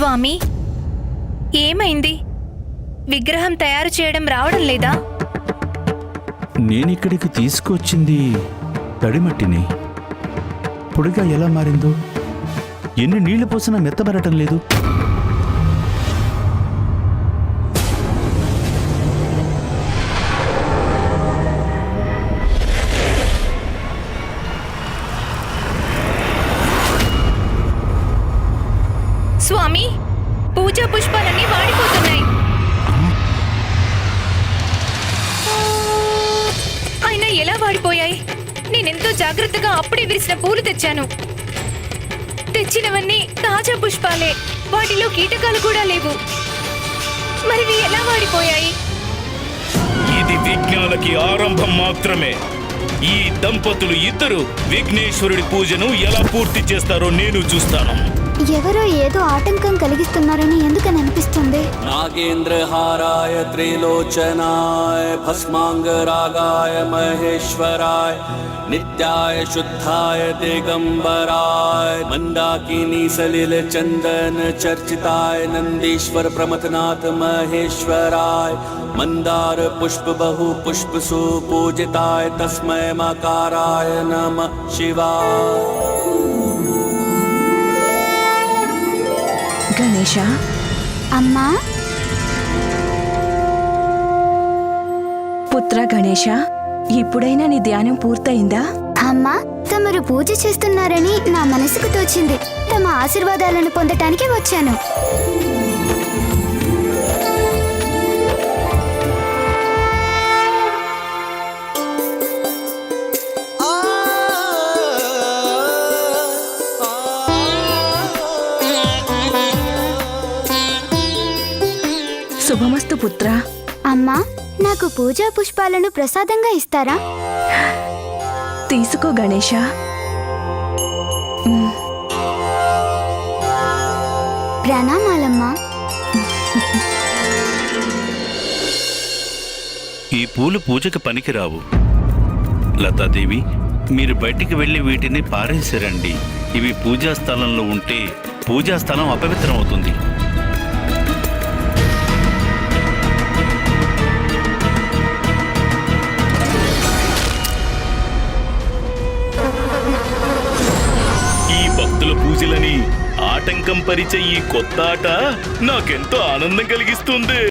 స్వామి. ఏమైంది? విగ్రహం తయారు చేయడం రావడం లేదా? నేనిక్కడికి తీసుకొచ్చింది తడిమట్టిని. పొడిగా ఎలా మారిందో? ఎన్ని నీళ్ళు పోసినా మెత్తబడటం లేదు. స్వామి పూజా పుష్పాలన్నీ వాడిపోతున్నాయి. అయినా ఎలా వాడిపోయాయి? నేనెంతో జాగ్రత్తగా అప్పుడే విరిసిన పూలు తెచ్చాను. తెచ్చినవన్నీ తాజా పుష్పాలే వాటిలో కీటకాలు కూడా లేవు. మరివి ఎలా వాడిపోయాయి? ఇది విఘ్నాలకి ఆరంభం మాత్రమే. ఈ దంపతులు ఇద్దరు విఘ్నేశ్వరుడి పూజను ఎలా పూర్తి చేస్తారో నేను చూస్తాను. ఎవరో ఏదో ఆటంకం కలిగిస్తున్నారని ఎందుకని అనిపిస్తుంది? నాగేంద్ర హారాయ త్రిలోచనాయ భస్మాంగ రాగాయ మహేశ్వరాయ నిత్యాయ శుద్ధాయ దిగంబరాయ మందాకిని సలిల చందన చర్చితాయ నందీశ్వర ప్రమథనాథ మహేశ్వరాయ మందార పుష్ప బహు పుష్ప సుపూజితాయ తస్మయ మకారాయ నమ శివాయ. గణేష అమ్మా? పుత్ర గణేష ఇప్పుడైనా నీ ధ్యానం పూర్తయిందా? అమ్మా తమరు పూజ చేస్తున్నారని నా మనసుకు తోచింది. తమ ఆశీర్వాదాలను పొందటానికి వచ్చాను. శుభమస్తు పుత్ర. అమ్మా నాకు పూజా పుష్పాలను ప్రసాదంగా ఇస్తారా? తీసుకో గణేష. ప్రణామాలమ్మా. ఈ పూలు పూజకి పనికిరావు. లతాదేవి మీరు బయటికి వెళ్ళి వీటిని పారేసిరండి. ఇవి పూజా స్థలంలో ఉంటే పూజా స్థలం అపవిత్రం అవుతుంది భక్తుల ఆటంకం పరిచే ఈ కొత్త ఆట నాకెంతో ఆనందం కలిగిస్తుంది.